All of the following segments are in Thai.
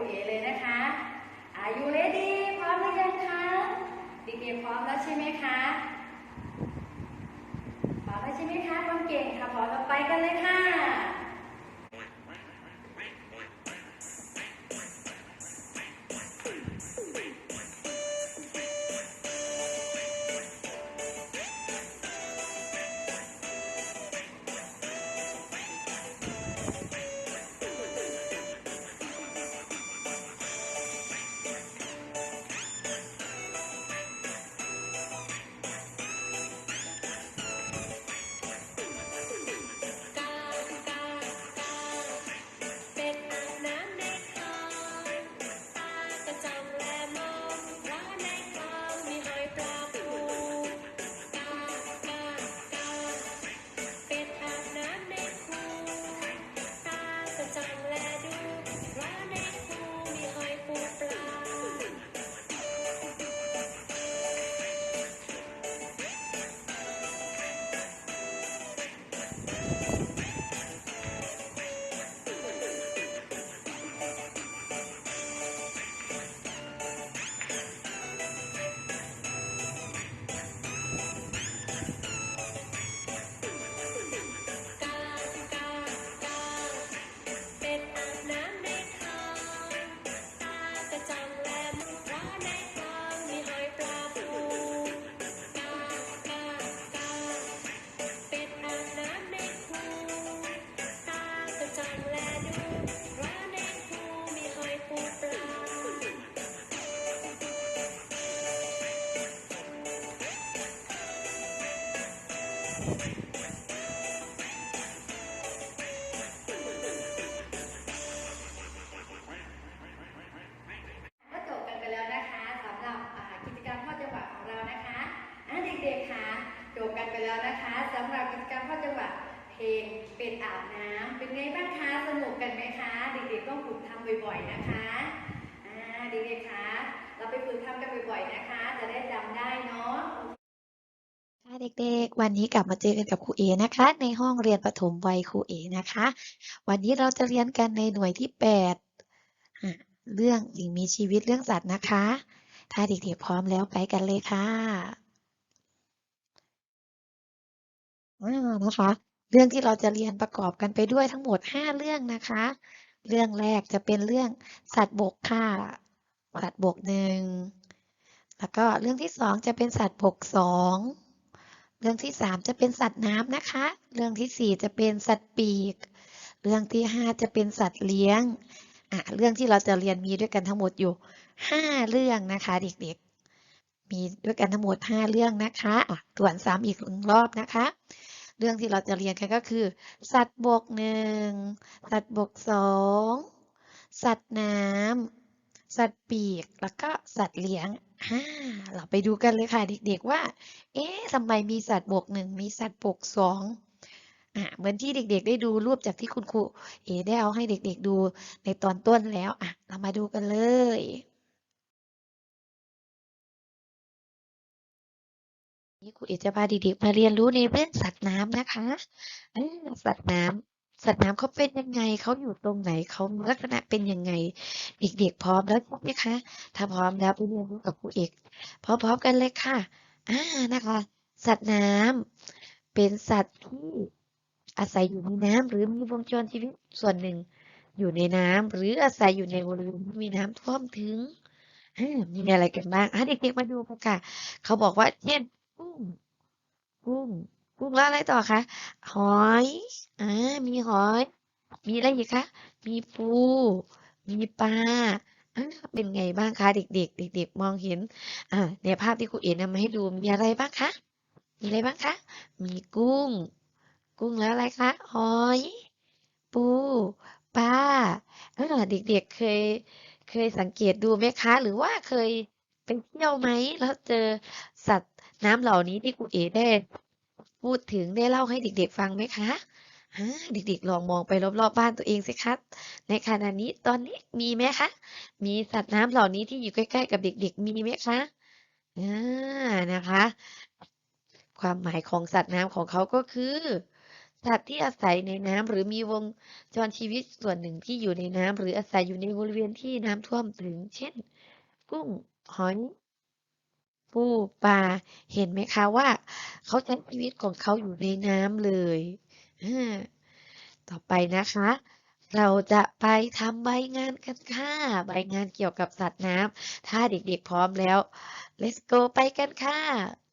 รูเอเลยนะคะ Are you ready พร้อมหรือยังคะเด็กๆพร้อมแล้วใช่ไหมคะพร้อมแล้วใช่ไหมคะคนเก่งค่ะพร้อมเราไปกันเลยค่ะ เพลงเป็ดอาบน้ำเป็นไงบ้างคะสนุกกันไหมคะ เด็กๆต้องฝึกทำบ่อยๆนะคะอ่าเด็กๆคะเราไปฝึกทำกันบ่อยๆนะคะ จะได้จำได้เนาะค่ะเด็กๆ วันนี้กลับมาเจอกันกับครูเอนะคะ ในห้องเรียนประถมวัยครูเอนะคะ วันนี้เราจะเรียนกันในหน่วยที่แปดอะเรื่องสิ่งมีชีวิตเรื่องสัตว์นะคะ ถ้าเด็กๆพร้อมแล้วไปกันเลยค่ะอ่านะคะ เรื่องที่เราจะเรียนประกอบกันไปด้วยทั้งหมดห้าเรื่องนะคะ เรื่องแรกจะเป็นเรื่องสัตว์บกค่ะ สัตว์บกหนึ่ง แล้วก็เรื่องที่สองจะเป็นสัตว์บกสอง เรื่องที่สามจะเป็นสัตว์น้ำนะคะ เรื่องที่สี่จะเป็นสัตว์ปีก เรื่องที่ห้าจะเป็นสัตว์เลี้ยง อะ เรื่องที่เราจะเรียนมีด้วยกันทั้งหมดอยู่ห้าเรื่องนะคะเด็กๆ มีด้วยกันทั้งหมดห้าเรื่องนะคะ อะทวนซ้ำอีกหนึ่งรอบนะคะ เรื่องที่เราจะเรียนกันก็คือ สัตว์บกหนึ่งสัตว์บกสองสัตว์น้ำสัตว์ปีก แล้วก็สัตว์เลี้ยงเราไปดูกันเลยค่ะเด็กๆว่า เอ๊ะทำไมมีสัตว์บกหนึ่งมีสัตว์บกสองอะเหมือนที่เด็กๆ ได้ดูรูปจากที่คุณครูเอได้เอาให้เด็กๆดูในตอนต้นแล้วอะเรามาดูกันเลย นี่ครูเอจะพาเด็กๆมาเรียนรู้ในเรื่องสัตว์น้ำนะคะสัตว์น้ำสัตว์น้ำเขาเป็นยังไงเขาอยู่ตรงไหนเขาลักษณะเป็นยังไง เด็กๆพร้อมแล้วใช่ไหมคะถ้าพร้อมแล้วไปเรียนรู้กับครูเอกพร้อมๆกันเลยค่ะอ่านะคะ สัตว์น้ำเป็นสัตว์ที่อาศัยอยู่ในน้ำหรือมีวงจรชีวิตส่วนหนึ่ง อยู่ในน้ำหรืออาศัยอยู่ในบริเวณที่มีน้ำท่วมถึงมีอะไรกันบ้างเด็กๆมาดูกันค่ะ เขาบอกว่าเช่น กุ้ง กุ้ง กุ้งแล้วอะไรต่อคะ หอย อ่า มีหอย มีอะไรอีกคะ มีปู มีปลาเป็นไงบ้างคะเด็กๆ เด็ก ๆ มองเห็น อ่าในภาพที่ครูเอ๋นำมาให้ดูมีอะไรบ้างคะ มีอะไรบ้างคะ มีกุ้ง กุ้งแล้วอะไรคะ หอย ปู ปลาอาเด็กๆ เคย เคยสังเกตดูไหมคะ หรือว่าเคยไปเที่ยวไหมแล้วเจอสัตว์ น้ำเหล่านี้ที่ครูเอ๋ได้พูดถึงได้เล่าให้เด็กๆฟังไหมคะเด็กๆลองมองไปรอบๆบ้านตัวเองสิคะในขณะนี้ตอนนี้มีไหมคะ มีสัตว์น้ำเหล่านี้ที่อยู่ใกล้ๆกับเด็กๆ มีไหมคะอานะคะ ความหมายของสัตว์น้ำของเขาก็คือ สัตว์ที่อาศัยในน้ำหรือมีวงจรชีวิตส่วนหนึ่งที่อยู่ในน้ำหรืออาศัยอยู่ในบริเวณที่น้ำท่วมถึง เช่น กุ้งหอย ปูปลาเห็นไหมคะว่า เขาใช้ชีวิตของเขาอยู่ในน้ำเลยต่อไปนะคะ เราจะไปทำใบงานกันค่ะใบงานเกี่ยวกับสัตว์น้ำถ้าเด็กๆพร้อมแล้ว Let's go ไปกันค่ะ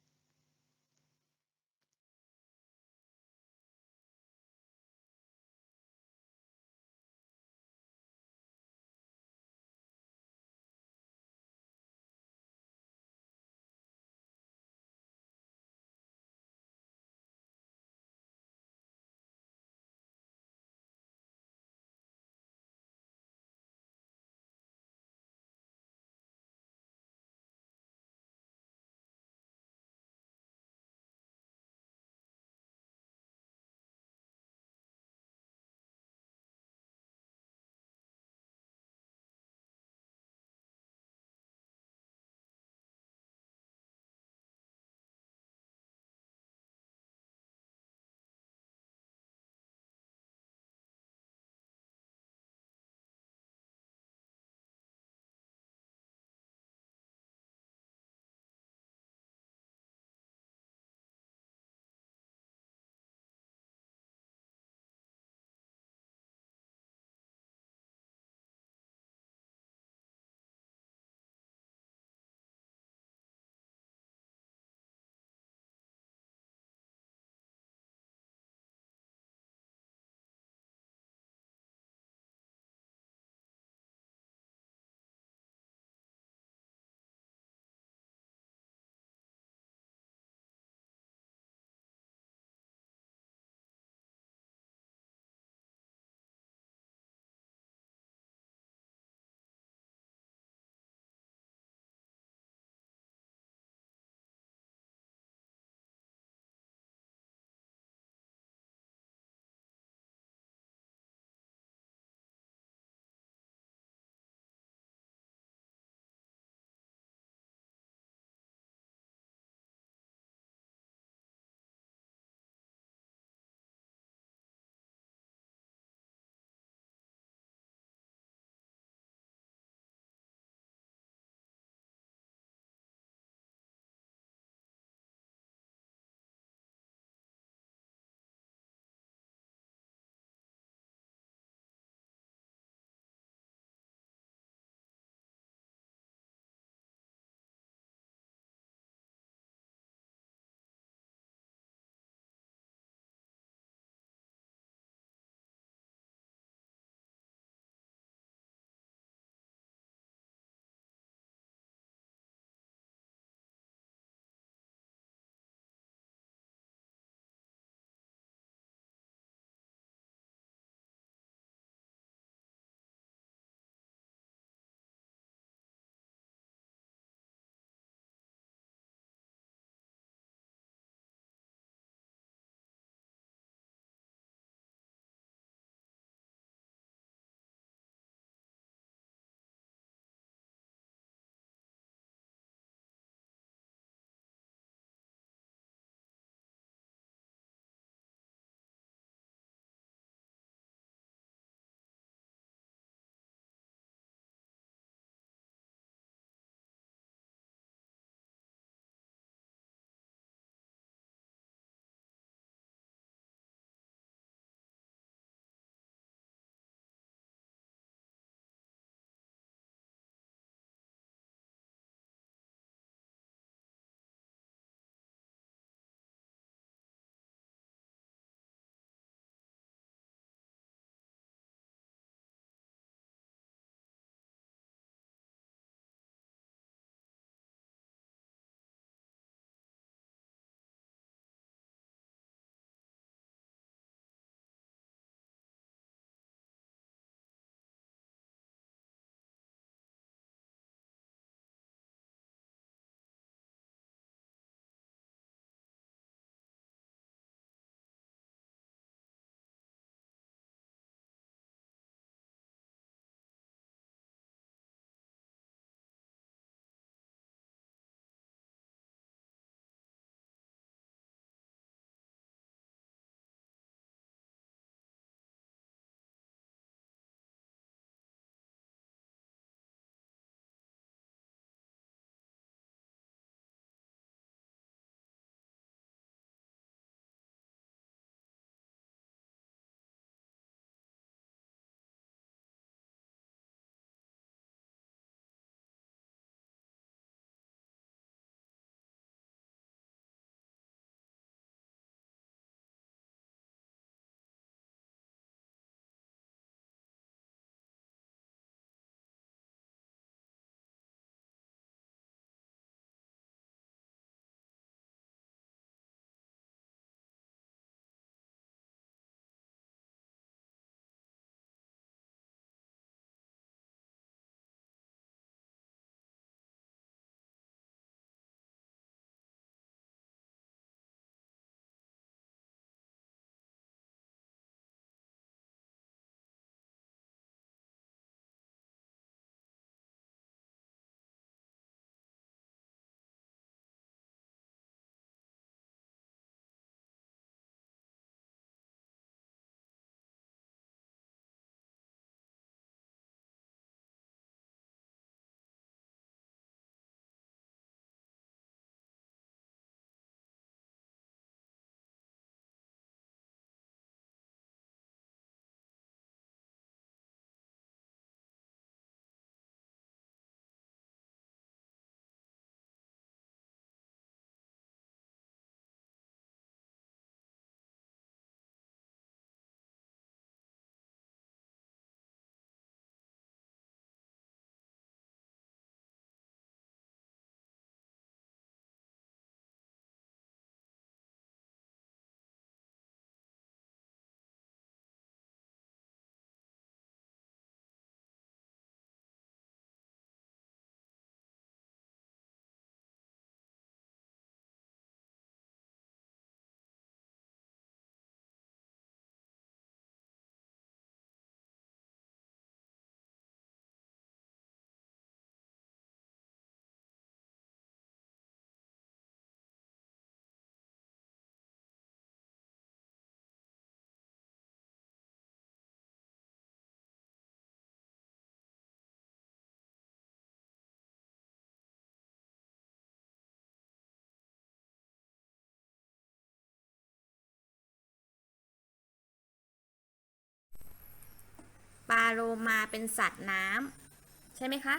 ปลาโลมาเป็นสัตว์น้ำใช่ไหมคะ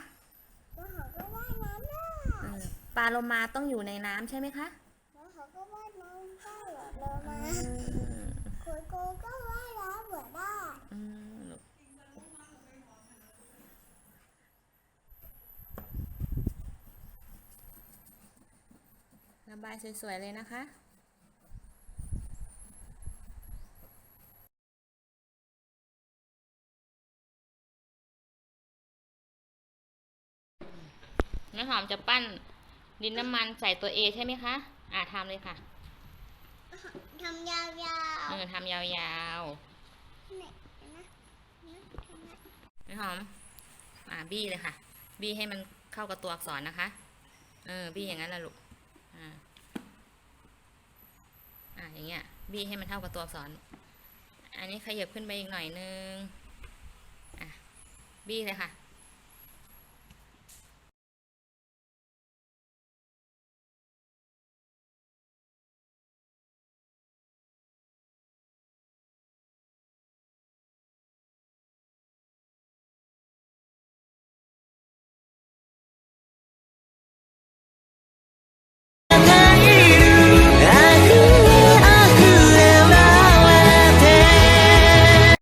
แล้วเขาก็ว่ายน้ำได้เออปลาโลมาต้องอยู่ในน้ำใช่ไหมคะแล้วเขาก็ว่ายน้ำได้เหรอโลมาอืมคุยโกก็ว่ายน้ำเหมือนได้อืมระบายสวยๆเลยนะคะ น้ำหอมจะปั้นดินน้ำมันใส่ตัว A ใช่ไหมคะ อ่าทำเลยค่ะทำยาวเออทำยาวๆเนี่ยเห็นไหมเนี่ยเห็นไหมๆน้ำหอม อ่าบี้เลยค่ะ บี้ให้มันเข้ากับตัวอักษรนะคะ เออ บี้อย่างนั้นแหละลูก อ่า อ่าอย่างเงี้ย บี้ให้มันเท่ากับตัวอักษร อันนี้ขยับขึ้นไปอีกหน่อยนึง อะ บี้เลยค่ะ